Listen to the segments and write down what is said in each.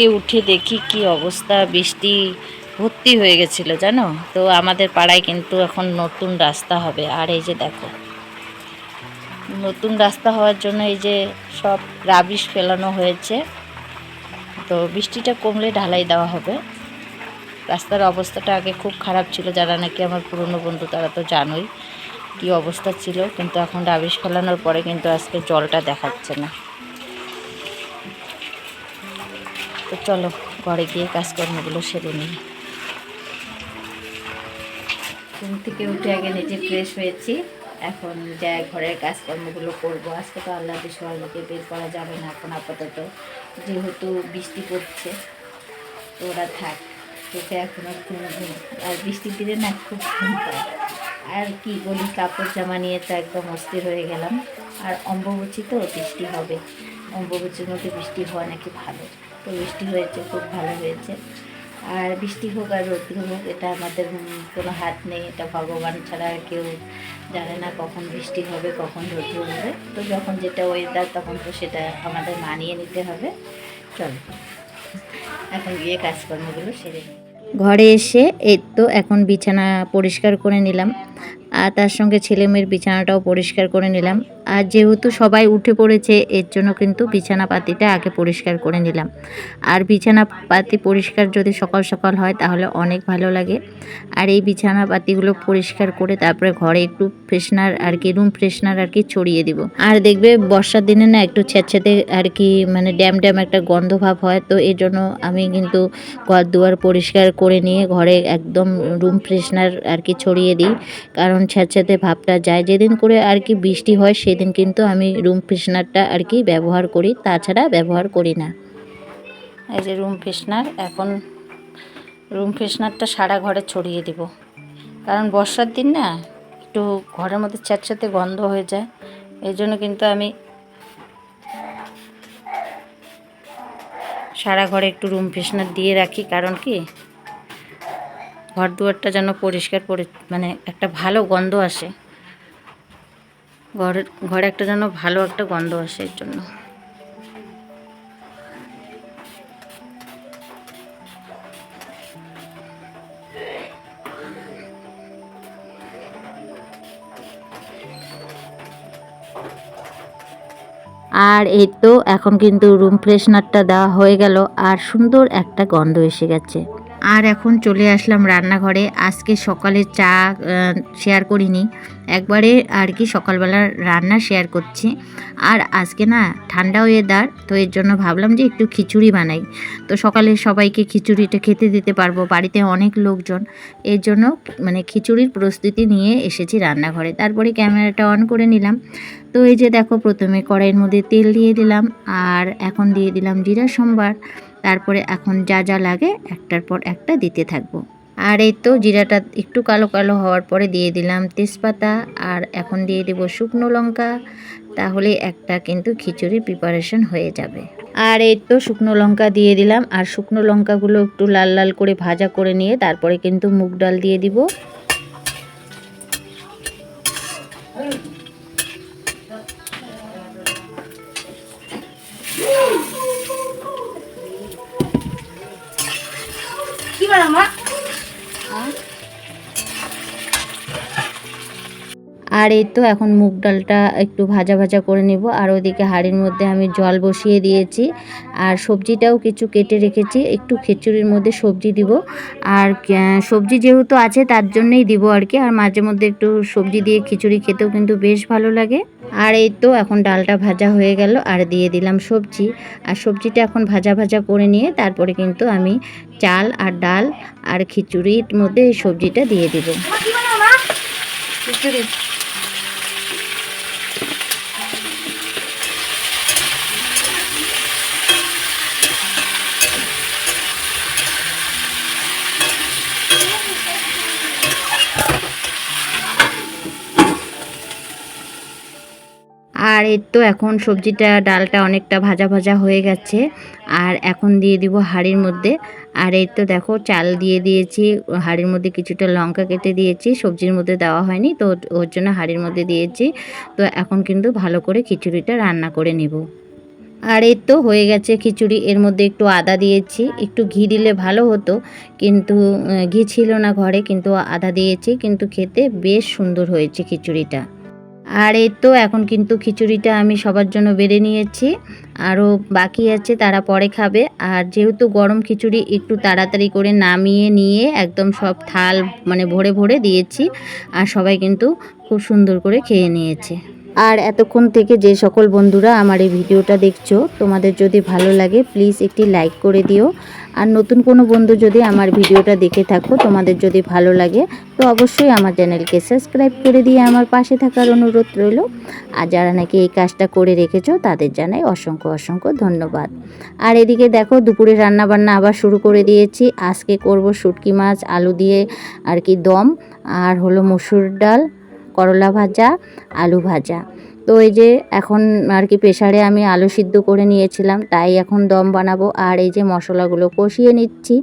থেকে উঠে দেখি কি অবস্থা, বৃষ্টি ভর্তি হয়ে গেছিল, জানো? তো আমাদের পাড়ায় কিন্তু এখন নতুন রাস্তা হবে। আর এই যে দেখো, নতুন রাস্তা হওয়ার জন্য এই যে সব রাবিশ ফেলানো হয়েছে। তো বৃষ্টিটা কমলে ঢালাই দেওয়া হবে। রাস্তার অবস্থাটা আগে খুব খারাপ ছিল, যারা নাকি আমার পুরনো বন্ধু তারা তো জানোই কি অবস্থা ছিল। কিন্তু এখন রাবিশ ফেলানোর পরে কিন্তু আজকে জলটা দেখাচ্ছে না। তো চলো, ঘরে গিয়ে কাজকর্মগুলো সেরে নিই। ঘুম থেকে উঠে আগে নিজে ফ্রেশ হয়েছি। এখন যা ঘরের কাজকর্মগুলো করব। আজকে তো আল্লাহ সবাইকে বের করা যাবে না এখন আপাতত। যেহেতু বৃষ্টি পড়ছে, তো ওরা থাক। তোকে এখন আর ঘুম ঘুম, আর বৃষ্টির দিনে না খুব ঘুম পায়। আর কি বলি কাপড় জামা নিয়ে তো একদম অস্থির হয়ে গেলাম। আর অম্বুবচী তো বৃষ্টি হবে। অম্বুবচীর মধ্যে বৃষ্টি হওয়া নাকি ভালো। তো বৃষ্টি হয়েছে, খুব ভালো হয়েছে। আর বৃষ্টি হোক আর রৌদ্র হোক, এটা আমাদের কোনো হাত নেই, এটা ভগবান ছাড়া কেউ জানে না কখন বৃষ্টি হবে, কখন রৌদ্র হবে তো যখন যেটা ওয়েদার তখন তো সেটা আমাদের মানিয়ে নিতে হবে। চলো, এখন গিয়ে কাজকর্মগুলো সেরে ঘরে এসে এই তো এখন বিছানা পরিষ্কার করে নিলাম। আর তার সঙ্গে ছেলে মেয়ের বিছানাটাও পরিষ্কার করে নিলাম। আর যেহেতু সবাই উঠে পড়েছে, এর জন্য কিন্তু বিছানা পাতিটা আগে পরিষ্কার করে নিলাম। আর বিছানা পাতি পরিষ্কার যদি সকাল সকাল হয়, তাহলে অনেক ভালো লাগে। আর এই বিছানা পাতিগুলো পরিষ্কার করে তারপরে ঘরে একটু ফ্রেশনার আর কি, রুম ফ্রেশনার আর কি ছড়িয়ে দিব। আর দেখবে বর্ষার দিনে না একটু ছ্যাঁতছ্যাঁতে আর কি মানে ড্যাম ড্যাম একটা গন্ধ ভাব হয়, তো এই জন্য আমি কিন্তু ঘর দুয়ার পরিষ্কার করে নিয়ে ঘরে একদম রুম ফ্রেশনার আর কি ছড়িয়ে দিই। কারণ ছ্যাঁতছ্যাঁতে ভাবটা যায়। যেদিন করে আর কি বৃষ্টি হয়, সেদিন কিন্তু আমি রুম ফ্রেশনারটা আর কি ব্যবহার করি, তাছাড়া ব্যবহার করি না। এই যে রুম ফ্রেশনার এখন রুম ফ্রেশনারটা সারা ঘরে ছড়িয়ে দিব। কারণ বর্ষার দিন না, একটু ঘরের মধ্যে ছ্যাঁতছ্যাঁতে গন্ধ হয়ে যায়। এই জন্য কিন্তু আমি সারা ঘরে একটু রুম ফ্রেশনার দিয়ে রাখি। কারণ কি? ঘর দুয়ারটা যেন পরিষ্কার পরি মানে একটা ভালো গন্ধ আসে। ঘরের ঘরে একটা যেন ভালো একটা গন্ধ আসে এর জন্য। আর এই তো এখন কিন্তু রুম ফ্রেশনারটা দেওয়া হয়ে গেল, আর সুন্দর একটা গন্ধ এসে গেছে। আর এখন চলে আসলাম রান্নাঘরে। আজকে সকালে চা শেয়ার করিনি। একবারে আর কি সকালবেলার রান্না শেয়ার করছি। আর আজকে না ঠান্ডা ওয়েদার তো এর জন্য ভাবলাম যে একটু খিচুড়ি বানাই। তো সকালে সবাইকে খিচুড়িটা খেতে দিতে পারব, বাড়িতে অনেক লোকজন। এর জন্য মানে খিচুড়ির প্রস্তুতি নিয়ে এসেছি রান্নাঘরে। তারপরে ক্যামেরাটা অন করে নিলাম। তো এই যে দেখো, প্রথমে কড়াইয়ের মধ্যে তেল দিয়ে দিলাম। আর এখন দিয়ে দিলাম জিরা সম্বার। তারপরে এখন যা যা লাগে একটার পর একটা দিতে থাকব। আর এই তো জিরাটা একটু কালো কালো হওয়ার পরে দিয়ে দিলাম তেজপাতা আর এখন দিয়ে দেবো শুকনো লঙ্কা। তাহলে একটা কিন্তু খিচুড়ির প্রিপারেশন হয়ে যাবে। আর এই তো শুকনো লঙ্কা দিয়ে দিলাম। আর শুকনো লঙ্কাগুলো একটু লাল লাল করে ভাজা করে নিয়ে তারপরে কিন্তু মুগ ডাল দিয়ে দিব। আর এই তো এখন মুগ ডালটা একটু ভাজা ভাজা করে নেব। আর ওদিকে হাঁড়ির মধ্যে আমি জল বসিয়ে দিয়েছি। আর সবজিটাও কিছু কেটে রেখেছি। একটু খিচুড়ির মধ্যে সবজি দিব। আর সবজি যেহেতু আছে, তার জন্যই দিব আর কি। আর মাঝে মধ্যে একটু সবজি দিয়ে খিচুড়ি খেতেও কিন্তু বেশ ভালো লাগে। আর এই তো এখন ডালটা ভাজা হয়ে গেল, আর দিয়ে দিলাম সবজি। আর সবজিটা এখন ভাজা ভাজা করে নিয়ে তারপরে কিন্তু আমি চাল আর ডাল আর খিচুড়ির মধ্যে সবজিটা দিয়ে দেবো। খিচুড়ি। আর এর তো এখন সবজিটা, ডালটা অনেকটা ভাজা ভাজা হয়ে গেছে। আর এখন দিয়ে দিব হাঁড়ির মধ্যে। আর এর তো দেখো, চাল দিয়ে দিয়েছি, হাঁড়ির মধ্যে কিছুটা লঙ্কা কেটে দিয়েছি, সবজির মধ্যে দেওয়া হয়নি, তো ওর জন্য হাঁড়ির মধ্যে দিয়েছি। তো এখন কিন্তু ভালো করে খিচুড়িটা রান্না করে নেব। আর এর তো হয়ে গেছে খিচুড়ি, এর মধ্যে একটু আদা দিয়েছি। একটু ঘি দিলে ভালো হতো, কিন্তু ঘি ছিল না ঘরে, কিন্তু আদা দিয়েছি, কিন্তু খেতে বেশ সুন্দর হয়েছে খিচুড়িটা। আর এই তো এখন কিন্তু খিচুড়িটা আমি সবার জন্য বেড়ে নিয়েছি। আরও বাকি আছে, তারা পরে খাবে। আর যেহেতু গরম খিচুড়ি একটু তাড়াতাড়ি করে নামিয়ে নিয়ে একদম সব থাল মানে ভরে ভরে দিয়েছি। আর সবাই কিন্তু খুব সুন্দর করে খেয়ে নিয়েছে। আর এতক্ষণ থেকে যে সকল বন্ধুরা আমার এই ভিডিওটা দেখছ, তোমাদের যদি ভালো লাগে প্লিজ একটি লাইক করে দিও। আর নতুন কোনো বন্ধু যদি আমার ভিডিওটা দেখে থাকো, তোমাদের যদি ভালো লাগে, তো অবশ্যই আমার চ্যানেলকে সাবস্ক্রাইব করে দিয়ে আমার পাশে থাকার অনুরোধ রইল। আর যারা নাকি এই কাজটা করে রেখেছো, তাদের জানাই অসংখ্য অসংখ্য ধন্যবাদ। আর এদিকে দেখো, দুপুরে রান্না বান্না আবার শুরু করে দিয়েছি। আজকে করব শুটকি মাছ, আলু দিয়ে আর কি দম, আর হলো মসুর ডাল করলা ভাজা, আলু ভাজা। তো এই যে এখন আর কি প্রেশারে আমি আলু সিদ্ধ করে নিয়েছিলাম, তাই এখন দম বানাবো। আর এই যে মশলাগুলো কষিয়ে নিচ্ছি,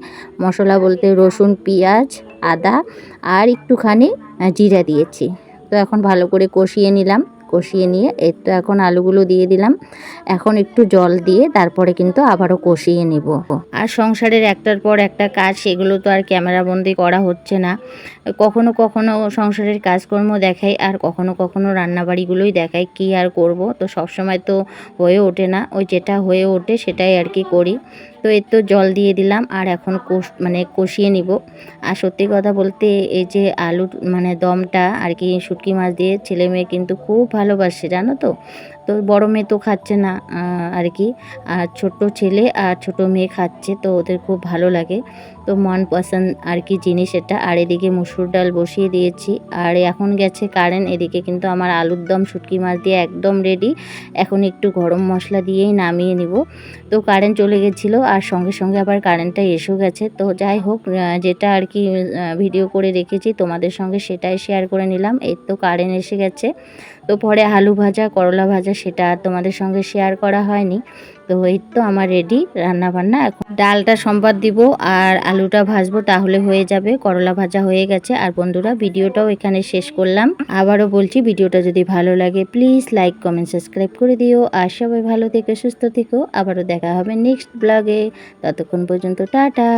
মশলা বলতে রসুন, পেঁয়াজ, আদা, আর একটুখানি জিরা দিয়েছি। তো এখন ভালো করে কষিয়ে নিলাম। কষিয়ে নিয়ে তো এখন আলুগুলো দিয়ে দিলাম। এখন একটু জল দিয়ে তারপরে কিন্তু আবারও কষিয়ে নেব। আর সংসারের একটার পর একটা কাজ, সেগুলো তো আর ক্যামেরাবন্দি করা হচ্ছে না। কখনো কখনো সংসারের কাজকর্ম দেখাই, আর কখনো কখনো রান্নাবাড়িগুলোই দেখাই কি আর করব। তো সবসময় তো হয়ে ওঠে না। ওই যেটা হয়ে ওঠে সেটাই আর কি করি। তো এর তো জল দিয়ে দিলাম আর এখন কোষ মানে কষিয়ে নিব। আর সত্যি কথা বলতে এই যে আলুর মানে দমটা আর কি শুটকি মাছ দিয়ে ছেলে মেয়ে কিন্তু খুব ভালোবাসে, জানো তো? তো বড়ো মেয়ে তো খাচ্ছে না আর কি। আর ছোট ছেলে আর ছোট মেয়ে খাচ্ছে, তো ওদের খুব ভালো লাগে। তো মন পছন্দ আর কি জিনিস এটা। আর এদিকে মুসুর ডাল বসিয়ে দিয়েছি। আর এখন গেছে কারেন্ট, এদিকে কিন্তু আমার আলুর দম, শুটকি মাছ দিয়ে একদম রেডি এখন একটু গরম মশলা দিয়েই নামিয়ে নিব। তো কারেন্ট চলে গেছিল আর সঙ্গে সঙ্গে আবার কারেন্টটা এসেও গেছে। তো যাই হোক যেটা আর কি ভিডিও করে রেখেছি, তোমাদের সঙ্গে সেটাই শেয়ার করে নিলাম। এই তো কারেন্ট এসে গেছে। তো পরে আলু ভাজা, করলা ভাজা, সেটা তোমাদের সঙ্গে শেয়ার করা হয়নি। তো এই তো আমার রেডি রান্না বান্না এখন ডালটা সম্বাদ দিব আর আলুটা ভাজবো, তাহলে হয়ে যাবে। করলা ভাজা হয়ে গেছে। আর বন্ধুরা, ভিডিওটাও এখানে শেষ করলাম। আবারও বলছি, ভিডিওটা যদি ভালো লাগে প্লিজ লাইক কমেন্ট সাবস্ক্রাইব করে দিও। আর সবাই ভালো থেকে, সুস্থ থেকো। আবারও দেখা হবে নেক্সট ব্লগে ততক্ষণ পর্যন্ত, টাটা।